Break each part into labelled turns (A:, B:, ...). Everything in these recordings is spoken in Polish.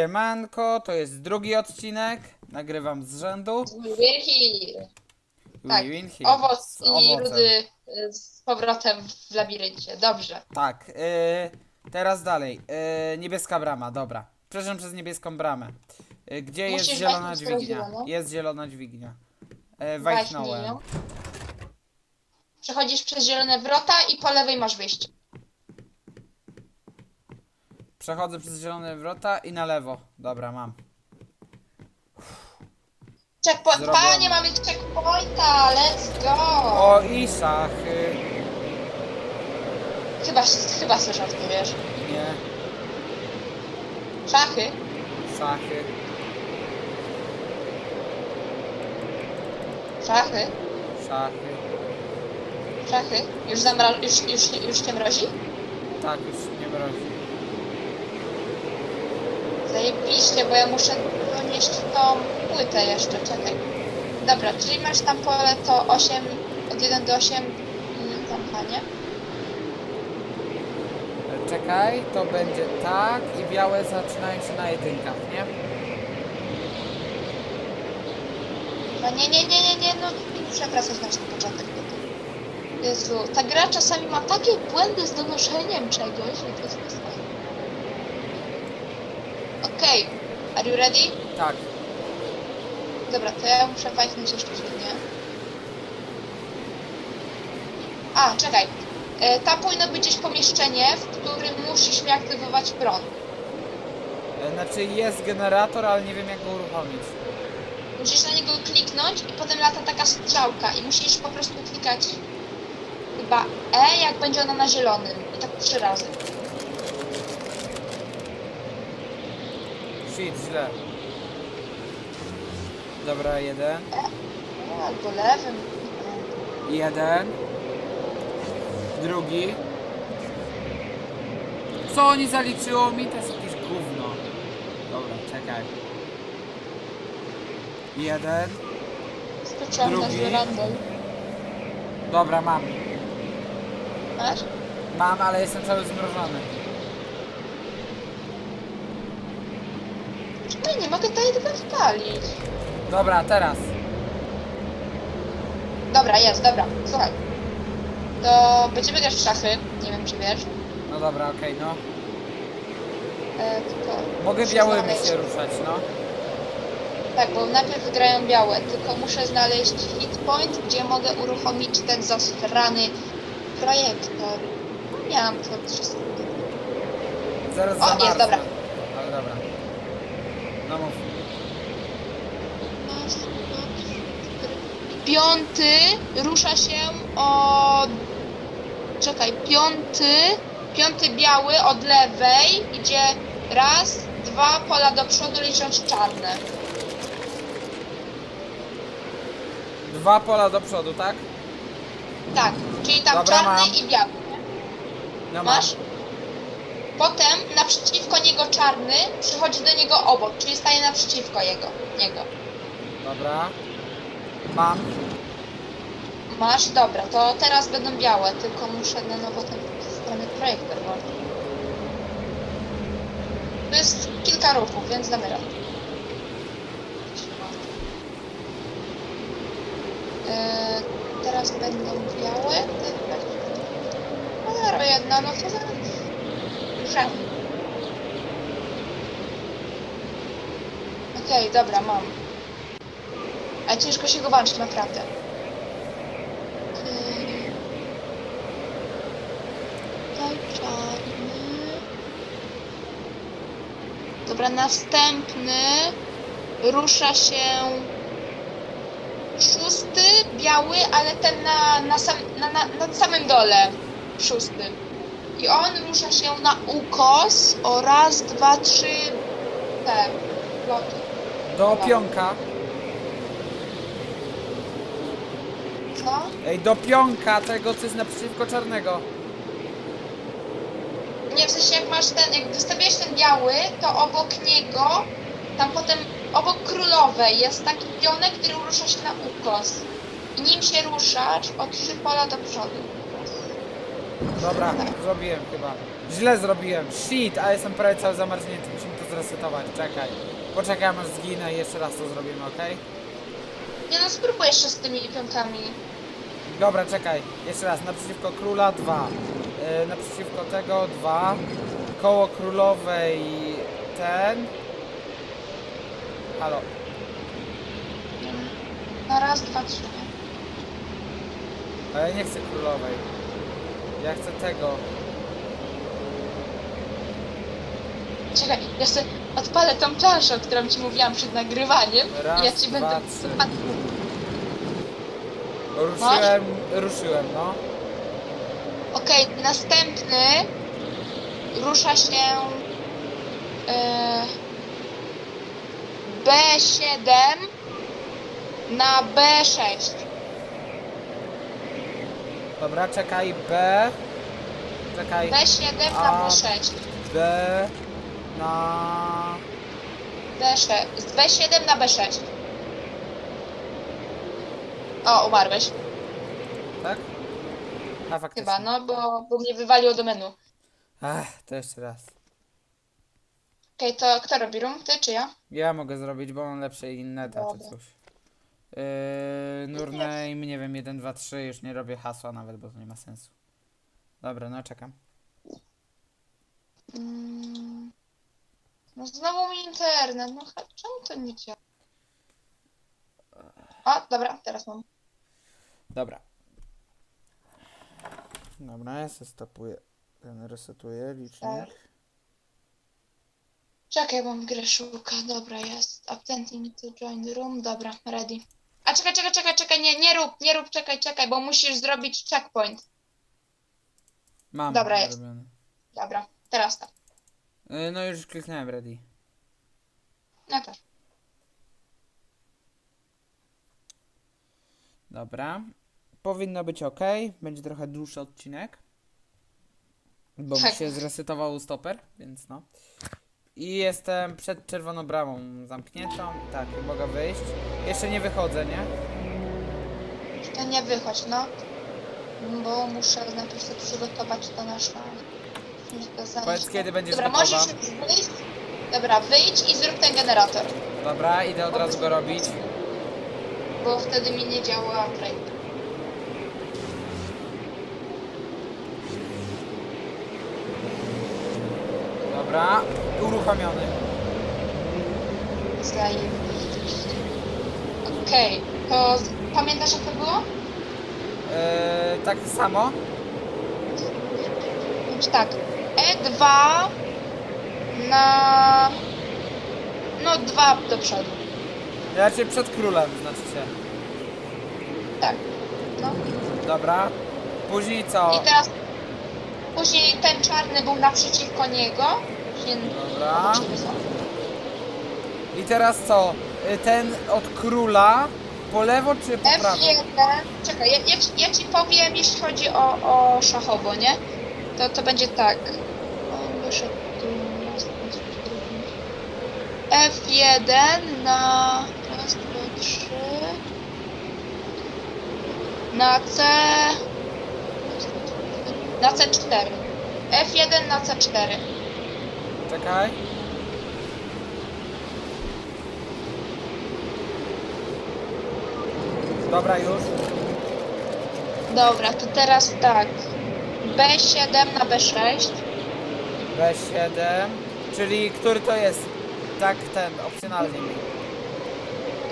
A: Siemanko, to jest drugi odcinek. Nagrywam z rzędu.
B: Wielki tak,
A: win
B: owoc
A: Z
B: i
A: owocem.
B: rudy y, z powrotem w labiryncie. Dobrze.
A: Tak, y, teraz dalej. Y, niebieska brama, dobra. Przepraszam przez niebieską bramę. Y, gdzie jest
B: Musisz
A: zielona
B: wejść przez
A: dźwignia?
B: zieloną.
A: Jest zielona dźwignia.
B: Właśnie
A: Wajchnąłem.
B: ją. Przechodzisz przez zielone wrota i po lewej masz wyjście.
A: Przechodzę przez zielone wrota i na lewo. Dobra, mam.
B: Checkpoint.
A: Zrobione.
B: Panie, mamy checkpointa, let's go!
A: O, i szachy.
B: Chyba, chyba słyszę ty wiesz.
A: Nie,
B: Szachy.
A: szachy.
B: Szachy.
A: Szachy.
B: Szachy. Już zamra... już, już, już cię mrozi?
A: Tak, już nie mrozi.
B: Zajebiście, bo ja muszę donieść tą płytę jeszcze, czekaj. Dobra, czyli masz tam pole to 8, od 1 do 8 i tam panie.
A: Czekaj, to będzie tak i białe zaczynają się na jedynkach, nie?
B: No nie, nie, nie, nie, nie, no muszę wracać na ten początek. Jezu, ta gra czasami ma takie błędy z donoszeniem czegoś, że to jest bez Okej, are you ready?
A: Tak.
B: Dobra, to ja muszę wajchnąć jeszcze dźwignię. A, czekaj. E, Tam powinno być gdzieś pomieszczenie, w którym musisz mi aktywować prąd.
A: E, Znaczy jest generator, ale nie wiem jak go uruchomić.
B: Musisz na niego kliknąć i potem lata taka strzałka i musisz po prostu klikać chyba E, jak będzie ona na zielonym. I tak trzy razy.
A: Shit, źle. Dobra, jeden.
B: Albo lewym.
A: Jeden. Drugi. Co oni zaliczyło mi? To jest jakieś gówno. Dobra, czekaj. Jeden.
B: Skoczyłam na
A: Drugi. Dobra, mam.
B: Masz?
A: Mam, ale jestem cały zmrożony.
B: No nie mogę tutaj tego wpalić.
A: Dobra, teraz.
B: Dobra, jest, dobra. Słuchaj. To będziemy grać w szachy. Nie wiem, czy wiesz.
A: No dobra, okej, no.
B: E, tylko
A: Mogę
B: muszę
A: białymi
B: znaleźć-
A: się ruszać, no.
B: Tak, bo najpierw grają białe, tylko muszę znaleźć hit point, gdzie mogę uruchomić ten zasrany projektor. No, Miałam to wszystko.
A: Zaraz
B: O, jest,
A: zamarznę.
B: dobra.
A: Ale dobra. Mów.
B: Piąty rusza się o... Czekaj, piąty, piąty biały od lewej idzie raz, dwa pola do przodu licząc czarne.
A: Dwa pola do przodu, tak?
B: Tak, czyli tam
A: Dobra,
B: czarny
A: mam.
B: i biały.
A: No
B: Masz? Potem naprzeciwko niego czarny przychodzi do niego obok, czyli staje naprzeciwko jego, niego.
A: Dobra. Mam.
B: Masz? Dobra, to teraz będą białe, tylko muszę na nowo ten strony projektor włączyć. To jest kilka ruchów, więc damy radę. Eee, teraz będą białe. No zero jedna, no to zaraz. Szef. Okej, dobra, mam. Ale ciężko się go włączyć, naprawdę. Dobra, następny rusza się szósty, biały, ale ten na, na, sam, na, na, na samym dole. Szósty. I on rusza się na ukos o raz, dwa, trzy te.
A: Do pionka.
B: Co?
A: Ej, do pionka tego, co jest naprzeciwko czarnego.
B: Nie, w sensie jak masz ten, jak wystawiłeś ten biały, to obok niego, tam potem obok królowej jest taki pionek, który rusza się na ukos. I nim się ruszasz o trzy pola do przodu.
A: Dobra, zrobiłem chyba. Źle zrobiłem. Shit, a jestem prawie cały zamarznięty. Musimy to zresetować, czekaj. Poczekam aż zginę i jeszcze raz to zrobimy, okej?
B: Nie no, spróbuj jeszcze z tymi pionkami.
A: Dobra, czekaj. Jeszcze raz. Naprzeciwko króla 2. Yy, naprzeciwko tego 2. Koło królowej ten. Halo.
B: Na raz, dwa, trzy.
A: Ale nie chcę królowej. Ja chcę tego.
B: Czekaj, ja sobie odpalę tą planszę, o którą ci mówiłam przed nagrywaniem.
A: Raz,
B: I ja ci
A: dwa,
B: będę...
A: trzy. Ruszyłem, ruszyłem, no.
B: Okej, następny rusza się e, B7 na B6.
A: Dobra, czekaj. B. Czekaj.
B: B7 na
A: A.
B: B6.
A: B. Na.
B: B6. Z B7 na B6. O, umarłeś.
A: Tak? A faktycznie.
B: Chyba, no, bo, bo mnie wywaliło do menu.
A: Ach, to jeszcze raz.
B: Okej, to kto robi rum? Ty czy ja?
A: Ja mogę zrobić, bo mam lepsze inneta czy
B: Dobra.
A: coś. Yy, nurname, nie wiem, 1, 2, 3, już nie robię hasła nawet, bo to nie ma sensu. Dobra, no czekam.
B: Mm. No znowu mi internet, no ha- czemu to nie działa? A, dobra, teraz mam.
A: Dobra. Dobra, ja se stopuję. Ten resetuję licznik.
B: Tak. Czekaj, bo mi grę szuka. Dobra, jest. Attempting to join the room. Dobra, ready. A czekaj, czekaj, czekaj, czekaj, nie, nie rób, nie rób, czekaj, czekaj, bo musisz zrobić checkpoint.
A: Mam.
B: Dobra, jest.
A: zrobiony.
B: Dobra, teraz tak.
A: Yy, no już kliknąłem ready.
B: No też.
A: Dobra. Powinno być ok. Będzie trochę dłuższy odcinek. Bo mi
B: Tak.
A: się zresetował stoper, więc no. I jestem przed czerwoną bramą zamkniętą. Tak, i mogę wyjść. Jeszcze nie wychodzę, nie?
B: To nie wychodź, no. Bo muszę najpierw sobie przygotować to nasze... to zajście.
A: Powiedz, kiedy będziesz
B: Dobra,
A: gotowa.
B: możesz już wyjść. Dobra, wyjdź i zrób ten generator.
A: Dobra, idę od razu go robić.
B: Bo wtedy mi nie działa play.
A: Dobra, uruchomiony.
B: Zajebiście. Okej, to z- pamiętasz jak to było?
A: Tak samo.
B: Więc tak, E2 na... No, dwa do przodu.
A: Raczej przed królem, znaczy się.
B: Tak, no.
A: Dobra. Później co?
B: I teraz... Później ten czarny był naprzeciwko niego.
A: Dobra. I teraz co? Y, Ten od króla po lewo czy po prawo?
B: F1, czekaj, ja, ja, ci, ja ci powiem, jeśli chodzi o, o szachowo, nie? To, to będzie tak. On wyszedł tu, raz, raz, drugi. F1 na raz, dwa, trzy. Na C. Na C4. F1 na C4.
A: Czekaj. Dobra, już.
B: Dobra, to teraz tak. B7 na B6.
A: B7. Czyli który to jest? Tak, ten, opcjonalnie mi.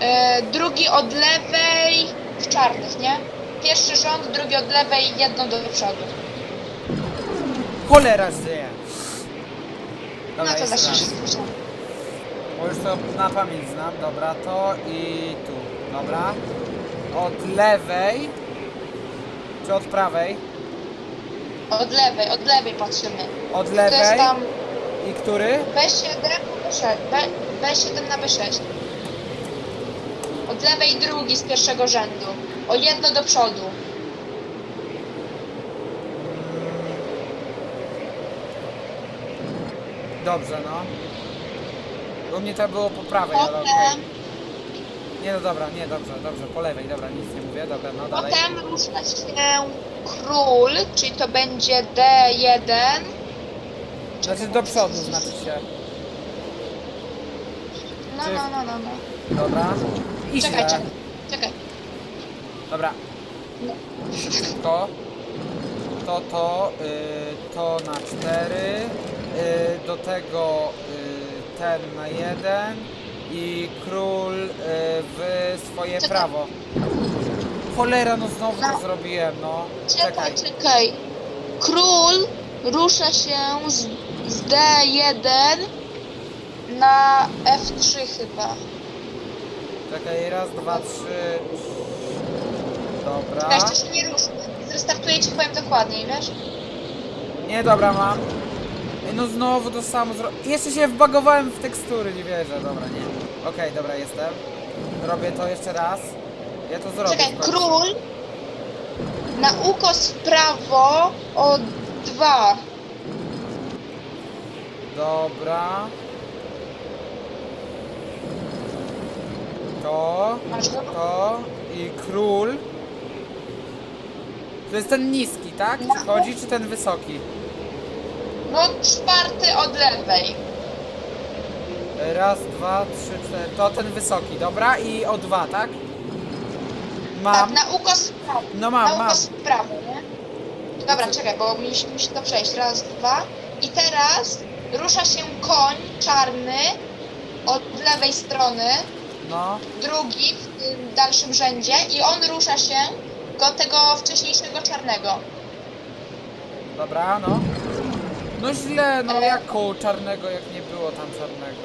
B: E, drugi od lewej w czarnych, nie? Pierwszy rząd, drugi od lewej, jedno do przodu.
A: Cholera żyje. Dobra,
B: no to
A: jeszcze
B: zawsze
A: raz.
B: wszystko są.
A: Bo już to na pamięć znam. Dobra, to i tu. Dobra. Od lewej. Czy od prawej?
B: Od lewej, od lewej patrzymy.
A: Od
B: To jest
A: lewej.
B: tam
A: I który?
B: B7, B6, B, B7 na B6. Od lewej drugi z pierwszego rzędu. O jedno do przodu.
A: Dobrze, no. U mnie to było po prawej, ale okej.
B: Potem,
A: Nie no dobra, nie, dobrze, dobrze, po lewej, dobra, nic nie mówię, dobra, no dalej.
B: potem rusza się król, czyli to będzie D1.
A: Znaczy do przodu, znaczy się.
B: No,
A: Czy-
B: no, no, no, no.
A: Dobra. I
B: Czekaj,
A: źle.
B: czekaj, czekaj.
A: Dobra.
B: No.
A: To. To, to, y, to na cztery. Y, do tego y, ten na jeden. I król y, w swoje
B: Czekaj.
A: prawo. Cholera, no znowu to
B: No.
A: zrobiłem, no.
B: Czekaj, czekaj. Król rusza się z, z D1 na F3 chyba.
A: Czekaj, raz, dwa, trzy. Dobra.
B: Jeszcze się nie ruszy. Zrestartuję ci, powiem dokładniej, wiesz?
A: Nie, dobra, mam. Ej, No znowu to samo zro... Jeszcze się wbagowałem w tekstury, nie wierzę. Dobra, nie. Okej, dobra, jestem. Robię to jeszcze raz. Ja to zrobię.
B: Czekaj,
A: w końcu.
B: król na ukos w prawo o 2.
A: Dobra. To,
B: Masz go?
A: to i król. To jest ten niski, tak?
B: No.
A: Czy chodzi, czy ten wysoki?
B: No czwarty od lewej.
A: Raz, dwa, trzy, cztery. To ten wysoki, dobra? I o dwa, tak?
B: Tak,
A: Mam.
B: na ukos w prawo.
A: No
B: na
A: mam, mam.
B: ukos w prawo, nie? Dobra, czekaj, bo musi, musi to przejść. Raz, dwa. I teraz rusza się koń czarny od lewej strony,
A: No.
B: drugi w tym dalszym rzędzie i on rusza się do tego wcześniejszego czarnego.
A: Dobra, no. No źle, no
B: E.
A: jak koło czarnego, jak nie było tam czarnego.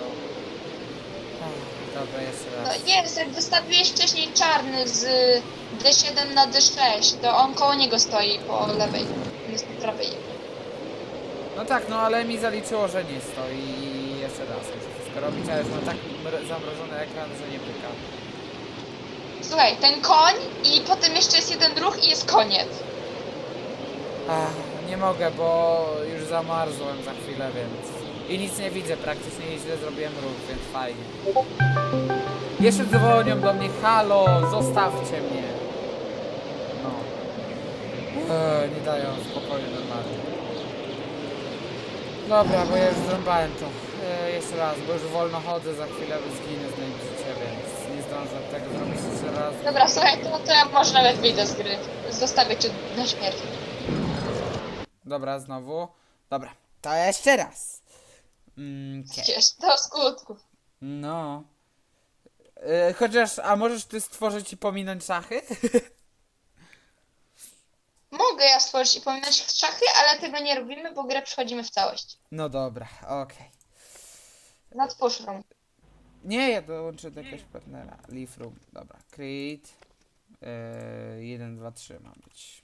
A: Ach, Dobra, jeszcze
B: No
A: raz.
B: jest, jak wystawiłeś wcześniej czarny z D7 na D6, to on koło niego stoi po lewej, jest po prawej.
A: No tak, no ale mi zaliczyło, że nie stoi i jeszcze raz muszę wszystko robić, ale już mam tak mr- zamrożony ekran, że nie pyka.
B: Słuchaj, ten koń i potem jeszcze jest jeden ruch i jest koniec.
A: Ach, nie mogę, bo już zamarzłem za chwilę, więc... I nic nie widzę praktycznie, i źle zrobiłem ruch, więc fajnie. Jeszcze dzwonią do mnie, halo, zostawcie mnie. No. Nie dają spokoju normalnie. Dobra, bo ja już zrąbałem to. Eee, jeszcze raz, bo już wolno chodzę, za chwilę zginę z nie zdążę tego zrobić jeszcze raz.
B: Dobra, słuchaj, to, to ja może nawet wyjdę z gry. Zostawię cię na śmierć.
A: Dobra, znowu. Dobra, to jeszcze raz. Mm.
B: Wiesz, do skutku.
A: No. E, chociaż, a możesz ty stworzyć i pominąć szachy?
B: Mogę ja stworzyć i pominąć szachy, ale tego nie robimy, bo grę przechodzimy w całość.
A: No dobra, okej.
B: Nad poszłą.
A: Nie, ja dołączę do jakiegoś partnera. Leave room, dobra. Create. Yy, 1, 2, 3 ma być.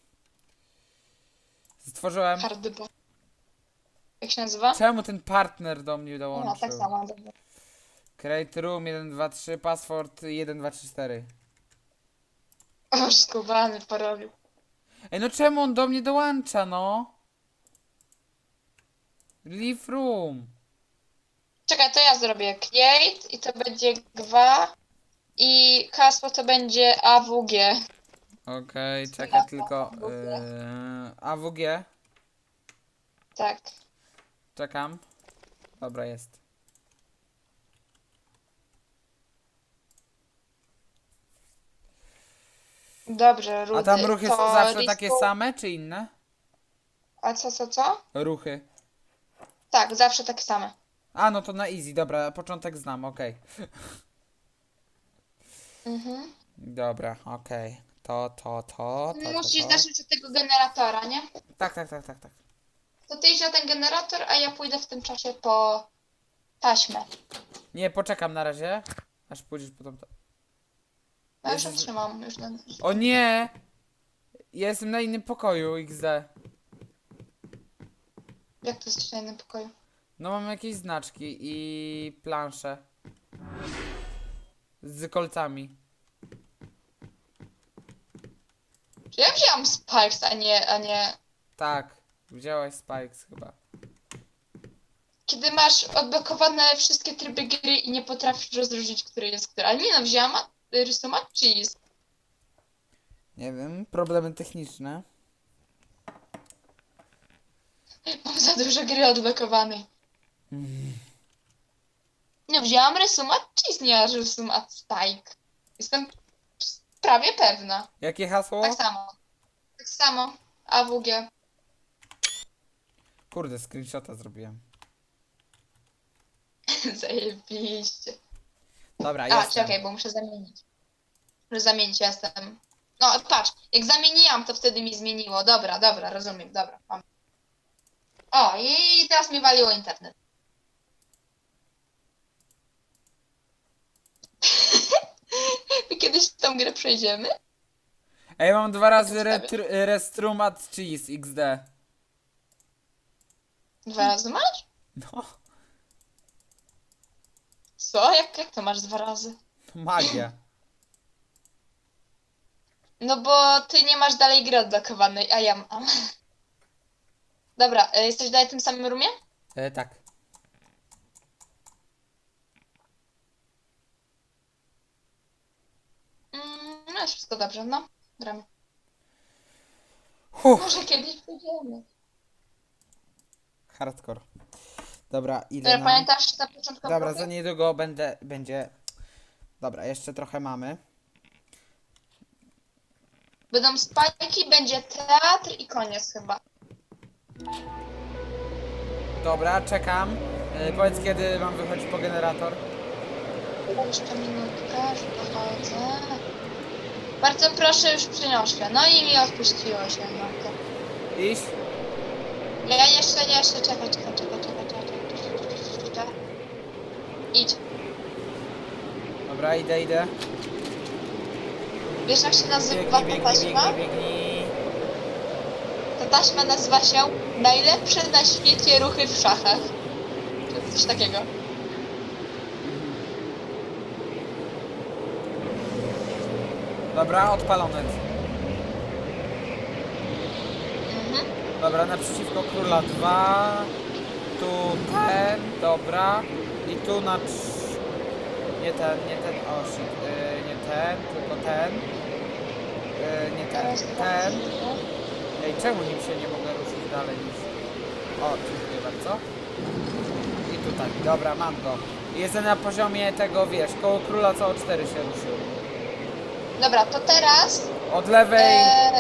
A: Stworzyłem.
B: Hardball. Jak się nazywa?
A: Czemu ten partner do mnie
B: No,
A: dołączył?
B: tak samo. Dobra.
A: Create room 1, 2, 3, password 1, 2, 3, 4.
B: O, skubany porobił.
A: Ej, no czemu on do mnie dołącza, no? Leave room.
B: Czekaj, to ja zrobię create i to będzie gwa i hasło to będzie AWG.
A: Okej, czekaj tylko.
B: AWG.
A: Yy, AWG.
B: Tak.
A: Czekam. Dobra, jest.
B: Dobrze, Rudy.
A: A tam ruchy są
B: to
A: zawsze takie same, czy inne?
B: A co, co, co?
A: Ruchy.
B: Tak, zawsze takie same.
A: A, no to na easy, dobra, początek znam, okej.
B: Mhm.
A: Dobra, okej. To, to, to, to, to,
B: Musisz
A: to.
B: zacząć od tego generatora, nie?
A: Tak, tak, tak, tak, tak.
B: To ty idź na ten generator, a ja pójdę w tym czasie po taśmę.
A: Nie, poczekam na razie. Aż pójdziesz po tą...
B: Ja już
A: Jezus.
B: trzymam już na...
A: O nie! Ja jestem na innym pokoju, XD.
B: Jak to jest w innym pokoju?
A: No mam jakieś znaczki i plansze. Z kolcami.
B: Czy ja wziąłam Spikes, a nie, a nie...
A: Tak, wzięłaś Spikes chyba.
B: Kiedy masz odblokowane wszystkie tryby gry i nie potrafisz rozróżnić, który jest który. Ale nie no, wzięłam a- rysumat cheese.
A: Nie wiem, problemy techniczne.
B: Mam za dużo gry odblokowanej. No wzięłam rysumat cheese, nie rysumat spike. Jestem prawie pewna.
A: Jakie hasło?
B: Tak samo. Tak samo. AWG.
A: Kurde, screenshota zrobiłem.
B: Zajebiście.
A: Dobra,
B: A,
A: jestem.
B: czekaj, bo muszę zamienić. Muszę zamienić, jestem. No, patrz, jak zamieniłam, to wtedy mi zmieniło. Dobra, dobra, rozumiem, dobra. Mam. O, i teraz mi waliło internet. My kiedyś tą grę przejdziemy?
A: Ej, mam dwa razy
B: Zostawię.
A: retr- Restrumat Cheese XD.
B: Dwa razy masz?
A: No,
B: Co? Jak, jak to masz dwa razy?
A: to magia.
B: No bo ty nie masz dalej gry odblokowanej, a ja mam. Dobra, y, jesteś dalej w tym samym roomie?
A: E, tak.
B: No jest wszystko dobrze, no. Gramy.
A: Huh,
B: Może kiedyś pójdziemy.
A: hardcore. Dobra, idę
B: Dobra,
A: na...
B: pamiętasz na początku
A: Dobra, za niedługo będę, będzie... Dobra, jeszcze trochę mamy.
B: Będą spajki, będzie teatr i koniec chyba.
A: Dobra, czekam. E, powiedz, kiedy mam wychodzić po generator.
B: Jeszcze minutkę, że dochodzę. Bardzo proszę, już przyniosę. No i mi odpuściło się, matko.
A: Iść?
B: Ja jeszcze, nie, jeszcze, czekaj, czekaj, czekaj, czekaj, czekaj, czekaj. Idź.
A: Dobra, idę, idę.
B: Wiesz jak się nazywa
A: Biegnij,
B: ta taśma?
A: biegnij, biegnij.
B: Ta taśma nazywa się Najlepsze na świecie ruchy w szachach. Czy coś takiego.
A: Dobra, odpalone.
B: Mhm.
A: Dobra, naprzeciwko króla 2. Tu ten, dobra. I tu na trz... Nie ten, nie ten, o shit. Yy, nie ten, tylko ten. Yy, nie ten,
B: Teraz
A: ten. Ej, czemu nim się nie mogę ruszyć dalej niż... O, dziękuję bardzo. I tutaj, dobra, mam go. Jestem na poziomie tego, wiesz, koło króla co o 4 się ruszył.
B: Dobra, to teraz
A: Od lewej,
B: e,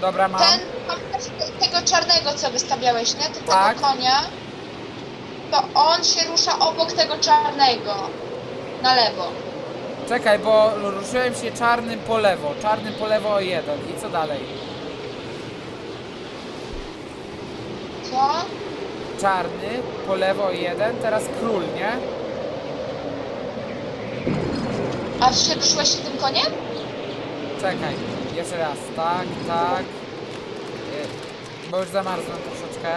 A: dobra, mam.
B: ten pamiętasz te- tego czarnego, co wystawiałeś, nie? Ty
A: Tak.
B: tego konia, to on się rusza obok tego czarnego. Na lewo.
A: Czekaj, bo ruszyłem się czarnym po lewo. Czarnym po lewo o jeden. I co dalej?
B: Co?
A: Czarny po lewo o jeden, teraz król, nie?
B: A się ruszyłeś się tym koniem?
A: Czekaj, jeszcze raz. Tak, tak. Y, Bo już zamarzłem troszeczkę.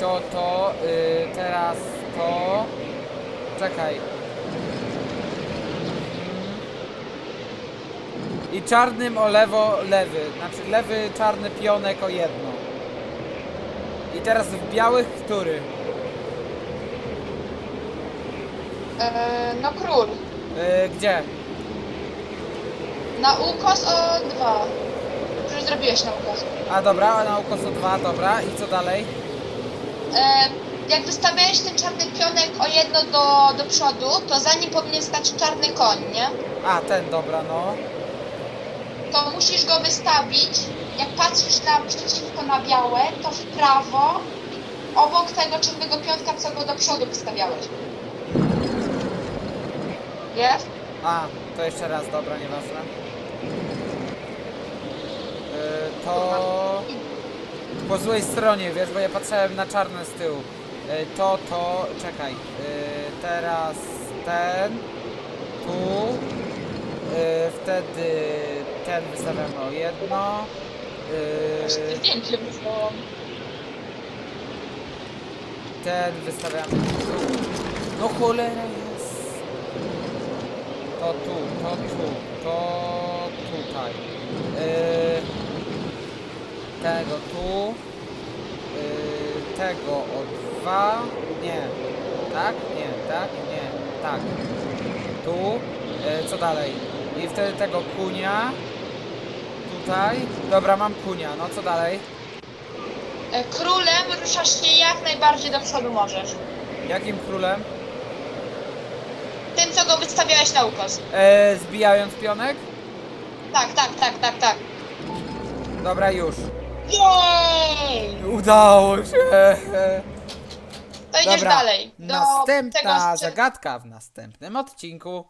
A: To, to, y, teraz to. Czekaj. I czarnym o lewo, lewy. Znaczy lewy, czarny pionek o jedno. I teraz w białych który?
B: E, no król.
A: Y, gdzie?
B: Na ukos o dwa. Już zrobiłeś na ukos.
A: A dobra, a na ukosu 2, dobra. I co dalej?
B: E, jak wystawiałeś ten czarny pionek o jedno do, do przodu, to za nim powinien stać czarny koń, nie?
A: A, ten, dobra, no.
B: To musisz go wystawić. Jak patrzysz na przeciwko na białe, to w prawo, obok tego czarnego pionka, co go do przodu wystawiałeś. Jest?
A: A, to jeszcze raz, dobra, nieważne. Yy, to po złej stronie, wiesz, bo ja patrzyłem na czarne z tyłu. Yy, to, to, czekaj. Yy, teraz ten, tu. Yy, wtedy ten wystawiamy o jedno. Yy,
B: Zdjęcie wysłałam.
A: ten wystawiamy tu. No cholera. To tu, to tu, to tutaj. Yy, tego tu. Yy, tego o dwa. Nie. Tak? Nie, tak? Nie, tak. Tu. Yy, co dalej? I wtedy tego kunia. Tutaj. Dobra, mam kunia. No co dalej?
B: Królem ruszasz się jak najbardziej do przodu możesz.
A: Jakim królem?
B: Go wystawiałeś na ukos.
A: E, zbijając pionek?
B: Tak, tak, tak, tak, tak.
A: Dobra, już.
B: Jej!
A: Udało się.
B: To idziesz
A: Dobra,
B: dalej. Do
A: następna
B: tego
A: zagadka w następnym odcinku.